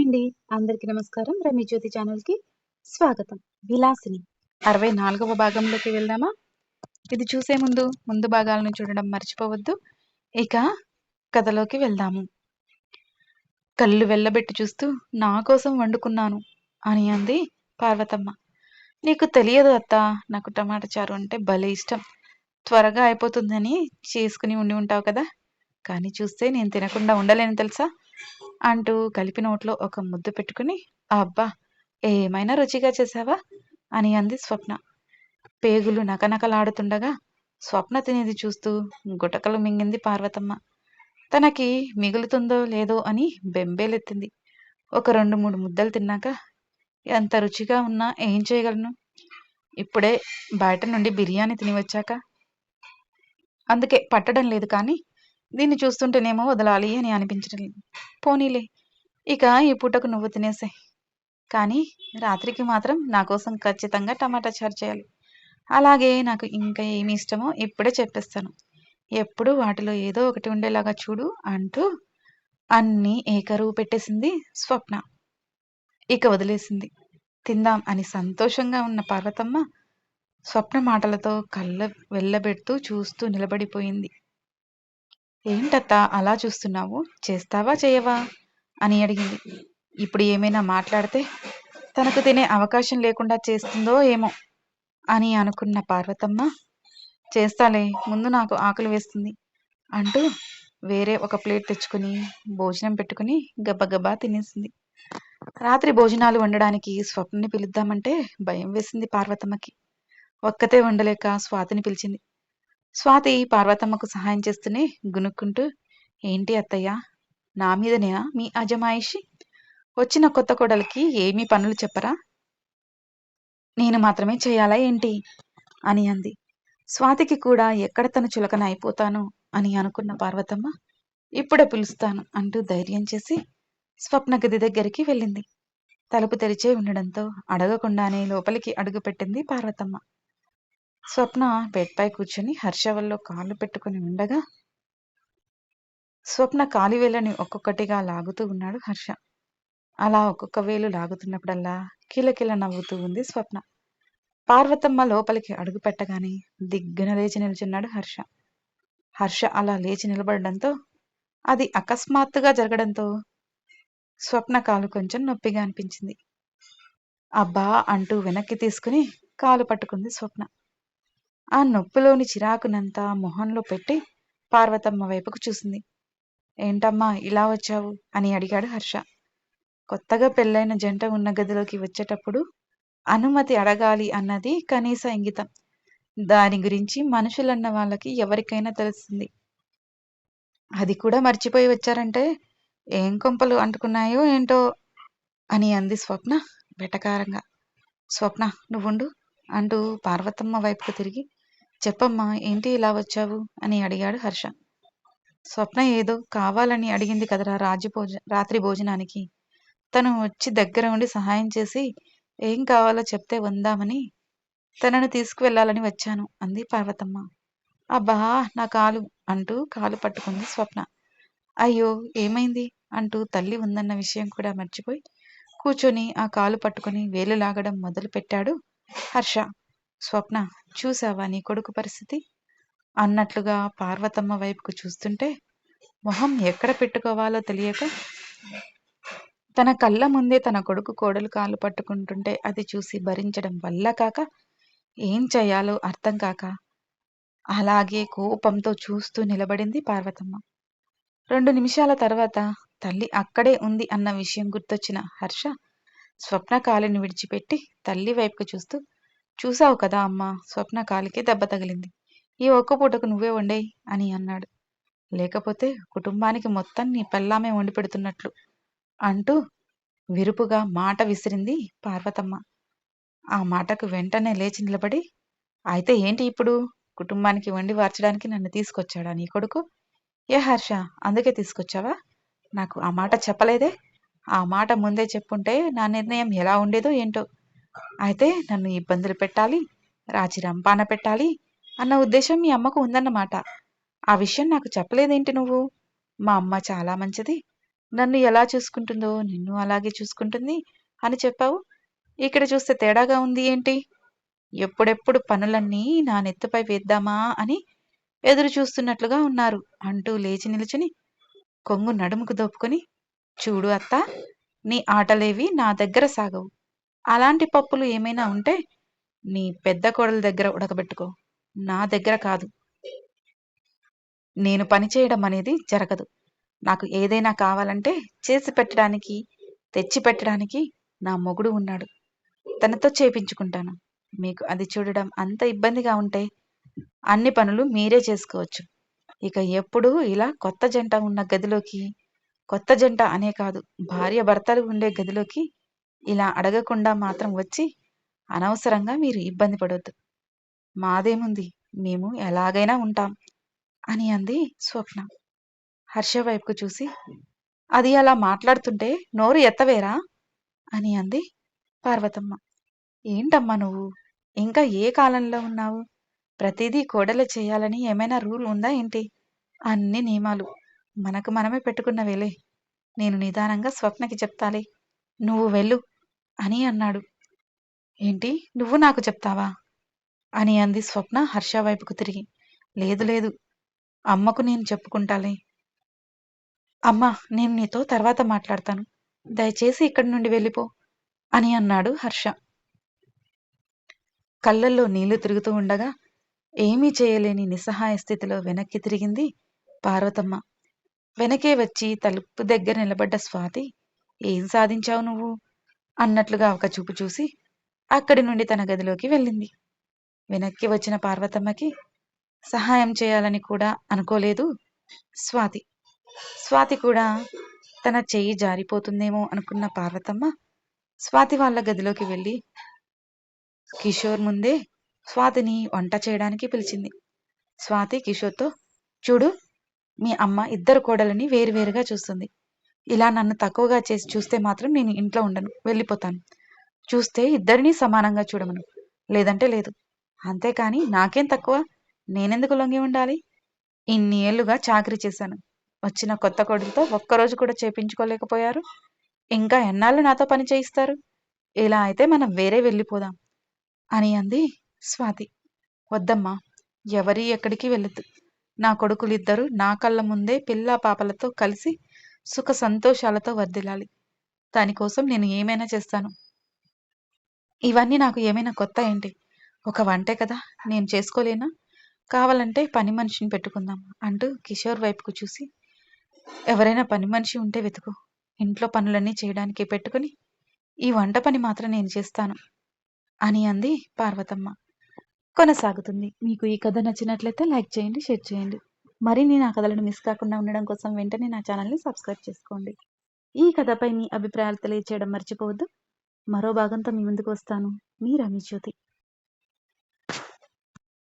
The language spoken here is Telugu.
హాయ్ అండి. అందరికీ నమస్కారం. రమి జ్యోతి ఛానల్కి స్వాగతం. విలాసిని అరవై నాలుగవ భాగంలోకి వెళ్దామా? ఇది చూసే ముందు ముందు భాగాలను చూడడం మర్చిపోవద్దు. ఇక కథలోకి వెళ్దాము. కళ్ళు వెళ్ళబెట్టి చూస్తూ నా కోసం వండుకున్నాను అని అంది పార్వతమ్మ. నీకు తెలియదు అత్త నాకు టమాటా చారు అంటే భలే ఇష్టం. త్వరగా అయిపోతుందని చేసుకుని ఉండి ఉంటావు కదా. కానీ చూస్తే నేను తినకుండా ఉండలేను తెలుసా? అంటూ కలిపి నోట్లో ఒక ముద్దు పెట్టుకుని అబ్బా ఏమైనా రుచిగా చేసావా? అని అంది స్వప్న. పేగులు నకనకలాడుతుండగా స్వప్న తినేది చూస్తూ గుటకలు మింగింది పార్వతమ్మ. తనకి మిగులుతుందో లేదో అని బెంబేలెత్తింది. ఒక రెండు మూడు ముద్దలు తిన్నాక ఎంత రుచిగా ఉన్నా ఏం చేయగలను? ఇప్పుడే బయట నుండి బిర్యానీ తిని వచ్చాక అందుకే పట్టడం లేదు కానీ దీన్ని చూస్తుంటేనేమో వదలాలి అని అనిపించడం లేదు. పోనీలే ఇక ఈ పూటకు నువ్వు తినేసే. కానీ రాత్రికి మాత్రం నా కోసం ఖచ్చితంగా టమాటా చారు చేయాలి. అలాగే నాకు ఇంకా ఏమి ఇష్టమో ఇప్పుడే చెప్పేస్తాను. ఎప్పుడు వాటిలో ఏదో ఒకటి ఉండేలాగా చూడు అంటూ అన్నీ ఏకరువు పెట్టేసింది స్వప్న. ఇక వదిలేసింది. తిందాం అని సంతోషంగా ఉన్న పార్వతమ్మ స్వప్న మాటలతో కళ్ళ వెళ్ళబెడుతూ చూస్తూ నిలబడిపోయింది. ఏంటత్తా అలా చూస్తున్నావు? చేస్తావా చేయవా? అని అడిగింది. ఇప్పుడు ఏమైనా మాట్లాడితే తనకు తినే అవకాశం లేకుండా చేస్తుందో ఏమో అని అనుకున్న పార్వతమ్మ చేస్తాలే ముందు నాకు ఆకలి వేస్తుంది అంటూ వేరే ఒక ప్లేట్ తెచ్చుకుని భోజనం పెట్టుకుని గబగబా తినేసింది. రాత్రి భోజనాలు వండడానికి స్వప్నని పిలుద్దామంటే భయం వేసింది పార్వతమ్మకి. ఒక్కతే వండలేక స్వాతిని పిలిచింది. స్వాతి పార్వతమ్మకు సహాయం చేస్తూనే గునుక్కుంటూ ఏంటి అత్తయ్య నా మీదనేనా మీ అజమాయిషి? వచ్చిన కొత్త కోడలికి ఏమీ పనులు చెప్పరా? నేను మాత్రమే చేయాలా ఏంటి? అని అంది. స్వాతికి కూడా ఎక్కడ తను చులకన అయిపోతాను అని అనుకున్న పార్వతమ్మ ఇప్పుడే పిలుస్తాను అంటూ ధైర్యం చేసి స్వప్న గది దగ్గరికి వెళ్ళింది. తలుపు తెరిచే ఉండడంతో అడగకుండానే లోపలికి అడుగుపెట్టింది పార్వతమ్మ. స్వప్న బెడ్పై కూర్చొని హర్షవల్లో కాళ్ళు పెట్టుకుని ఉండగా స్వప్న కాలివేళ్ళని ఒక్కొక్కటిగా లాగుతూ ఉన్నాడు హర్ష. అలా ఒక్కొక్క వేలు లాగుతున్నప్పుడల్లా కిలకిల నవ్వుతూ ఉంది స్వప్న. పార్వతమ్మ లోపలికి అడుగు పెట్టగానే దిగ్గున లేచి నిల్చున్నాడు హర్ష. హర్ష అలా లేచి నిలబడడంతో అది అకస్మాత్తుగా జరగడంతో స్వప్న కాలు కొంచెం నొప్పిగా అనిపించింది. అబ్బా అంటూ వెనక్కి తీసుకుని కాలు పట్టుకుంది స్వప్న. ఆ నొప్పిలోని చిరాకునంతా మొహంలో పెట్టి పార్వతమ్మ వైపుకు చూసింది. ఏంటమ్మా ఇలా వచ్చావు? అని అడిగాడు హర్ష. కొత్తగా పెళ్ళైన జంట ఉన్న గదిలోకి వచ్చేటప్పుడు అనుమతి అడగాలి అన్నది కనీస ఇంగితం. దాని గురించి మనుషులన్న వాళ్ళకి ఎవరికైనా తెలుస్తుంది. అది కూడా మర్చిపోయి వచ్చారంటే ఏం కొంపలు అంటుకున్నాయో ఏంటో? అని అంది స్వప్న బెటకారంగా స్వప్న నువ్వుండు అంటూ పార్వతమ్మ వైపుకు తిరిగి చెప్పమ్మా ఏంటి ఇలా వచ్చావు? అని అడిగాడు హర్ష. స్వప్న ఏదో కావాలని అడిగింది కదరా రాజు భోజ రాత్రి భోజనానికి. తను వచ్చి దగ్గర ఉండి సహాయం చేసి ఏం కావాలో చెప్తే వందామని తనను తీసుకువెళ్ళాలని వచ్చాను అంది పార్వతమ్మ. అబ్బా నా కాలు అంటూ కాలు పట్టుకుంది స్వప్న. అయ్యో ఏమైంది? అంటూ తల్లి ఉందన్న విషయం కూడా మర్చిపోయి కూర్చొని ఆ కాలు పట్టుకొని వేలు లాగడం మొదలు పెట్టాడు హర్ష. స్వప్న చూసావా నీ కొడుకు పరిస్థితి? అన్నట్లుగా పార్వతమ్మ వైపుకు చూస్తుంటే మొహం ఎక్కడ పెట్టుకోవాలో తెలియక తన కళ్ళ ముందే తన కొడుకు కోడలు కాలు పట్టుకుంటుంటే అది చూసి భరించడం వల్ల కాక ఏం చేయాలో అర్థం కాక అలాగే కోపంతో చూస్తూ నిలబడింది పార్వతమ్మ. రెండు నిమిషాల తర్వాత తల్లి అక్కడే ఉంది అన్న విషయం గుర్తొచ్చిన హర్ష స్వప్న కాలిని విడిచిపెట్టి తల్లి వైపుకు చూస్తూ చూసావు కదా అమ్మా స్వప్న కాలికి దెబ్బ తగిలింది. ఈ ఒక్క పూటకు నువ్వే వండేయి అని అన్నాడు. లేకపోతే కుటుంబానికి మొత్తం నీ పెళ్ళామే వండి పెడుతున్నట్లు అంటూ విరుపుగా మాట విసిరింది పార్వతమ్మ. ఆ మాటకు వెంటనే లేచి నిలబడి అయితే ఏంటి ఇప్పుడు? కుటుంబానికి వండి వార్చడానికి నన్ను తీసుకొచ్చాడా నీ కొడుకు? ఏ హర్ష అందుకే తీసుకొచ్చావా? నాకు ఆ మాట చెప్పలేదే. ఆ మాట ముందే చెప్పుంటే నా నిర్ణయం ఎలా ఉండేదో ఏంటో అయితే నన్ను ఇబ్బందులు పెట్టాలి రాచి రంపాన పెట్టాలి అన్న ఉద్దేశం మీ అమ్మకు ఉందన్నమాట. ఆ విషయం నాకు చెప్పలేదేంటి నువ్వు? మా అమ్మ చాలా మంచిది. నన్ను ఎలా చూసుకుంటుందో నిన్ను అలాగే చూసుకుంటుంది అని చెప్పావు. ఇక్కడ చూస్తే తేడాగా ఉంది ఏంటి? ఎప్పుడెప్పుడు పనులన్నీ నా నెత్తిపై వేద్దామా అని ఎదురు చూస్తున్నట్లుగా ఉన్నారు. అంటూ లేచి నిలుచుని కొంగు నడుముకు దోపుకొని చూడు అత్త నీ ఆటలేవి నా దగ్గర సాగవు. అలాంటి పప్పులు ఏమైనా ఉంటే నీ పెద్ద కోడల దగ్గర ఉడకబెట్టుకో. నా దగ్గర కాదు. నేను పని చేయడం అనేది జరగదు. నాకు ఏదైనా కావాలంటే చేసి పెట్టడానికి తెచ్చి పెట్టడానికి నా మొగుడు ఉన్నాడు. తనతో చేపించుకుంటాను. మీకు అది చూడడం అంత ఇబ్బందిగా ఉంటే అన్ని పనులు మీరే చేసుకోవచ్చు. ఇక ఎప్పుడూ ఇలా కొత్త జంట ఉన్న గదిలోకి కొత్త జంట అనే కాదు భార్య భర్తలు ఉండే గదిలోకి ఇలా అడగకుండా మాత్రం వచ్చి అనవసరంగా మీరు ఇబ్బంది పడొద్దు. మాదేముంది? మేము ఎలాగైనా ఉంటాం అని అంది స్వప్న. హర్ష వైపుకు చూసి అది అలా మాట్లాడుతుంటే నోరు ఎత్తవేరా? అని అంది పార్వతమ్మ. ఏంటమ్మా నువ్వు? ఇంకా ఏ కాలంలో ఉన్నావు? ప్రతిదీ కోడలు చేయాలని ఏమైనా రూల్ ఉందా ఏంటి? అన్ని నియమాలు. మనకు మనమే పెట్టుకున్నవేలే. నేను నిదానంగా స్వప్నకి చెప్తాలే. నువ్వు వెళ్ళు అని అన్నాడు. ఏంటి? నువ్వు నాకు చెప్తావా? అని అంది స్వప్న హర్ష వైపుకు తిరిగి. లేదు లేదు. అమ్మకు నేను చెప్పుకుంటాలే. అమ్మా నేను నీతో తర్వాత మాట్లాడతాను. దయచేసి ఇక్కడి నుండి వెళ్ళిపో అని అన్నాడు హర్ష. కళ్ళల్లో నీళ్ళు తిరుగుతూ ఉండగా ఏమీ చేయలేని నిస్సహాయ స్థితిలో వెనక్కి తిరిగింది పార్వతమ్మ. వెనకే వచ్చి తలుపు దగ్గర నిలబడ్డ స్వాతి ఏం సాధించావు నువ్వు? అన్నట్లుగా ఒక చూపు చూసి అక్కడి నుండి తన గదిలోకి వెళ్ళింది. వెనక్కి వచ్చిన పార్వతమ్మకి సహాయం చేయాలని కూడా అనుకోలేదు స్వాతి. స్వాతి కూడా తన చెయ్యి జారిపోతుందేమో అనుకున్న పార్వతమ్మ స్వాతి వాళ్ళ గదిలోకి వెళ్ళి కిషోర్ ముందే స్వాతిని వంట చేయడానికి పిలిచింది. స్వాతి కిషోర్తో చూడు మీ అమ్మ ఇద్దరు కోడలని వేరువేరుగా చూస్తుంది. ఇలా నన్ను తక్కువగా చేసి చూస్తే మాత్రం నేను ఇంట్లో ఉండను వెళ్ళిపోతాను. చూస్తే ఇద్దరినీ సమానంగా చూడమను. లేదంటే లేదు. అంతేకాని నాకేం తక్కువ? నేనెందుకు లొంగి ఉండాలి? ఇన్ని ఏళ్ళుగా చాకరీ చేశాను. వచ్చిన కొత్త కొడుకుతో ఒక్కరోజు కూడా చేపించుకోలేకపోయారు. ఇంకా ఎన్నాళ్ళు నాతో పని చేయిస్తారు? ఇలా అయితే మనం వేరే వెళ్ళిపోదాం అని అంది స్వాతి. వద్దమ్మా ఎవరి ఎక్కడికి వెళ్ళదు నా కొడుకులిద్దరూ నా కళ్ళ ముందే పిల్ల పాపలతో కలిసి సుఖ సంతోషాలతో వర్దిలాలి దానికోసం నేను ఏమైనా చేస్తాను? ఇవన్నీ నాకు ఏమైనా కొత్త ఏంటి? ఒక వంటే కదా నేను చేసుకోలేనా? కావాలంటే పని మనిషిని పెట్టుకుందాం అంటూ కిషోర్ వైపుకు చూసి ఎవరైనా పని మనిషి ఉంటే వెతుకు. ఇంట్లో పనులన్నీ చేయడానికి పెట్టుకుని ఈ వంట పని మాత్రం నేను చేస్తాను అని అంది పార్వతమ్మ. కొనసాగుతుంది. మీకు ఈ కథ నచ్చినట్లయితే లైక్ చేయండి షేర్ చేయండి. మరిన్ని నా కథలను మిస్ కాకుండా ఉండడం కోసం వెంటనే నా ఛానల్ని సబ్స్క్రైబ్ చేసుకోండి. ఈ కథపై మీ అభిప్రాయాలు తెలియచేయడం మర్చిపోవద్దు. మరో భాగంతో మీ ముందుకు వస్తాను. మీ రమేష్ జ్యోతి.